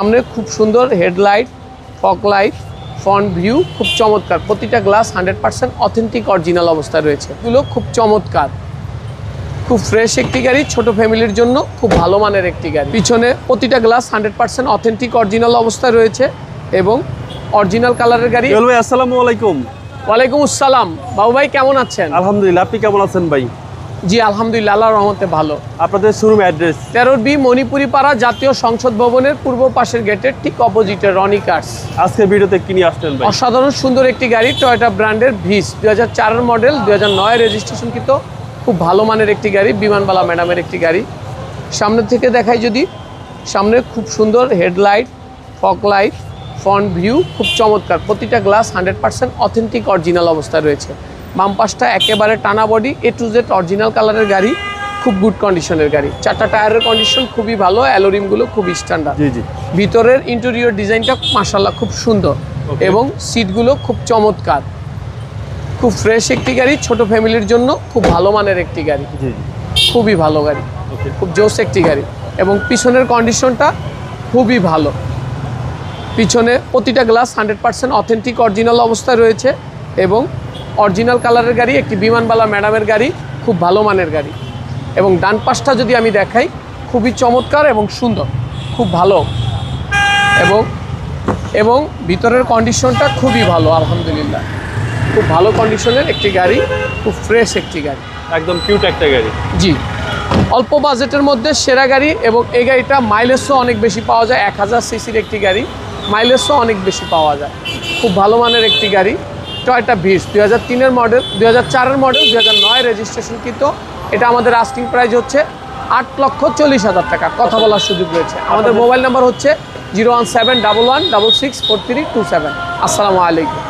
সামনে খুব সুন্দর হেডলাইট ফক লাইট ফ্রন্ট ভিউ খুব চমৎকার। প্রতিটা glass hundred percent authentic original অবস্থায় রয়েছে। এগুলো খুব চমৎকার। খুব ফ্রেশ একটি গাড়ি ছোট ফ্যামিলির জন্য খুব ভালো মানের একটি গাড়ি। পিছনে প্রতিটা glass hundred percent authentic original অবস্থায় রয়েছে এবং অরিজিনাল কালারের গাড়ি। ভাই আসসালামু আলাইকুম। ওয়ালাইকুম আসসালাম। বাবু ভাই কেমন আছেন? আলহামদুলিল্লাহ আপনি কেমন আছেন ভাই? জি আলহামদুলিল্লাহ আল্লাহ রহমতে ভালো। আপনাদের শোরুম অ্যাড্রেস? তেরো বি মণিপুরি পাড়া জাতীয় সংসদ ভবনের পূর্ব পাশের গেটের ঠিক অপোজিটে রনি কার্স। আজকের ভিডিওতে কি নিয়ে আসলেন অসাধারণ সুন্দর একটি গাড়ি টয়োটা ব্র্যান্ডের ভিস। দুই হাজার চারের মডেল দুই হাজার নয় রেজিস্ট্রেশন কিন্তু খুব ভালো মানের একটি গাড়ি বিমানবালা ম্যাডামের একটি গাড়ি। সামনে থেকে দেখাই যদি সামনে খুব সুন্দর হেডলাইট ফক লাইট ফ্রন্ট ভিউ খুব চমৎকার। প্রতিটা glass hundred percent authentic original অবস্থায় রয়েছে। বাম পাশটা একেবারে টানা body A to Z original কালারের গাড়ি খুব গুড কন্ডিশনের গাড়ি। চারটা টায়ারের কন্ডিশন খুবই ভালো অ্যালোরিমগুলো খুব স্ট্যান্ডার্ড জি জি। ভিতরের ইন্টেরিয়র ডিজাইনটা মাসাল্লাহ খুব সুন্দর. এবং সিটগুলো খুব চমৎকার। খুব ফ্রেশ একটি গাড়ি ছোট ফ্যামিলির জন্য খুব ভালো মানের একটি গাড়ি। জি খুবই ভালো গাড়ি। খুব জোস একটি গাড়ি এবং পিছনের কন্ডিশনটা খুবই ভালো। পিছনে প্রতিটা glass hundred percent authentic original অবস্থায় রয়েছে। এবং অরিজিনাল কালারের গাড়ি একটি বিমানবালা ম্যাডামের গাড়ি খুব ভালো মানের গাড়ি। এবং ডান পাশটা যদি আমি দেখাই খুবই চমৎকার এবং সুন্দর খুব ভালো। এবং এবং ভিতরের কন্ডিশনটা খুবই ভালো আলহামদুলিল্লাহ। খুব ভালো কন্ডিশনের একটি গাড়ি খুব ফ্রেশ একটি গাড়ি। একদম কিউট একটা গাড়ি। জি। অল্প বাজেটের মধ্যে সেরা গাড়ি এবং এই গাড়িটা মাইলেজও অনেক বেশি পাওয়া যায় এক হাজার সিসির একটি গাড়ি মাইলেজও অনেক বেশি পাওয়া যায়। খুব ভালো মানের একটি গাড়ি। টয়টা ভিস দুই হাজার তিনের মডেল দুই হাজার চারের মডেল দুই হাজার নয় রেজিস্ট্রেশন কৃত এটা আমাদের আস্কিং প্রাইস হচ্ছে আট লক্ষ চল্লিশ হাজার টাকা। কথা বলার সুযোগ রয়েছে। আমাদের মোবাইল নাম্বার হচ্ছে zero one seven double one double six four three two seven. আসসালামু আলাইকুম।